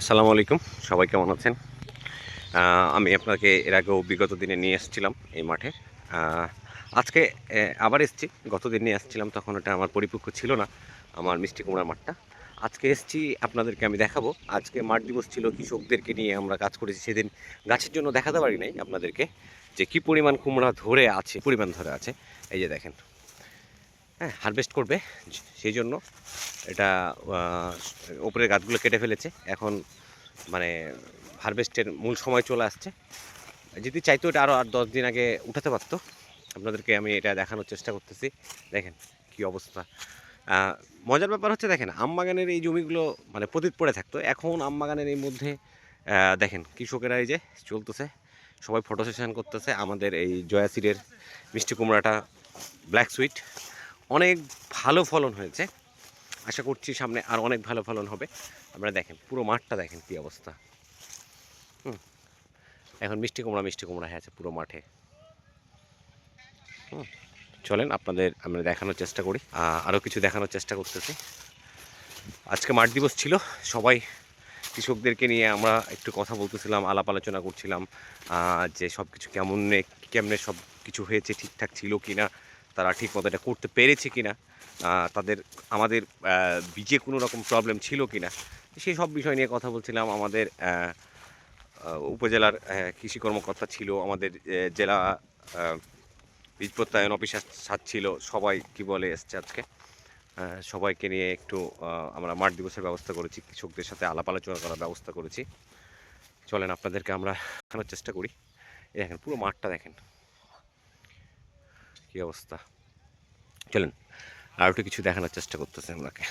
আসসালামু আলাইকুম, সবাই কেমন আছেন? আমি আপনাকে এর আগেও বিগত দিনে নিয়ে এসেছিলাম এই মাঠে। আজকে আবার এসেছি। গতদিন নিয়ে আসছিলাম তখন ওটা আমার পরিপক্ক ছিল না, আমার মিষ্টি কুমড়ার মাঠটা। আজকে এসেছি, আপনাদেরকে আমি দেখাবো। আজকে মাঠ দিবস ছিল, কৃষকদেরকে নিয়ে আমরা কাজ করেছি সেদিন। গাছের জন্য দেখাতে পারি নাই আপনাদেরকে, যে কি পরিমাণ কুমড়া ধরে আছে পরিমাণ ধরে আছে। এই যে দেখেন হ্যাঁ হারভেস্ট করবে। সেই জন্য এটা ওপরের গাছগুলো কেটে ফেলেছে। এখন মানে হারভেস্টের মূল সময় চলে আসছে। যদি চাইতো এটা আরও আর দশ দিন আগে উঠাতে পারতো। আপনাদেরকে আমি এটা দেখানোর চেষ্টা করতেছি। দেখেন কি অবস্থা। মজার ব্যাপার হচ্ছে, দেখেন আমবাগানের এই জমিগুলো মানে পতিত পড়ে থাকতো। এখন আমবাগানের এই মধ্যে দেখেন কৃষকেরা এই যে চলতেছে। সবাই ফটো সেশন করতেছে। আমাদের এই জয়াসিরের মিষ্টি কুমড়াটা ব্ল্যাক সুইট অনেক ভালো ফলন হয়েছে। আশা করছি সামনে আর অনেক ভালো ফলন হবে। আপনারা দেখেন, পুরো মাঠটা দেখেন কি অবস্থা। হুম। এখন মিষ্টি কুমড়া মিষ্টি কুমড়া হয়ে আছে পুরো মাঠে। হুম। চলেন, আপনাদের আমরা দেখানোর চেষ্টা করি। আরও কিছু দেখানোর চেষ্টা করতেছি। আজকে মাঠ দিবস ছিল। সবাই কৃষকদেরকে নিয়ে আমরা একটু কথা বলতেছিলাম, আলাপ আলোচনা করছিলাম। যে সব কিছু কেমন, কেমনে সব কিছু হয়েছে, ঠিকঠাক ছিল কি না তারা ঠিক মতো এটা করতে পেরেছে কি না তাদের, আমাদের বীজে কোনো রকম প্রবলেম ছিল কি না সেই সব বিষয় নিয়ে কথা বলছিলাম। আমাদের উপজেলার কৃষি কর্মকর্তা ছিল, আমাদের জেলা বীজ প্রত্যয়ন অফিসার সাথ ছিল, সবাই কি বলে এসছে আজকে সবাইকে নিয়ে একটু আমরা মাঠ দিবসের ব্যবস্থা করেছি, কৃষকদের সাথে আলাপ আলোচনা করার ব্যবস্থা করেছি। চলেন আপনাদেরকে আমরা দেখানোর চেষ্টা করি। দেখেন, পুরো মাঠটা দেখেন। কি অবস্থা? চলেন আর একটু কিছু দেখানোর চেষ্টা করতেছি আপনাকে।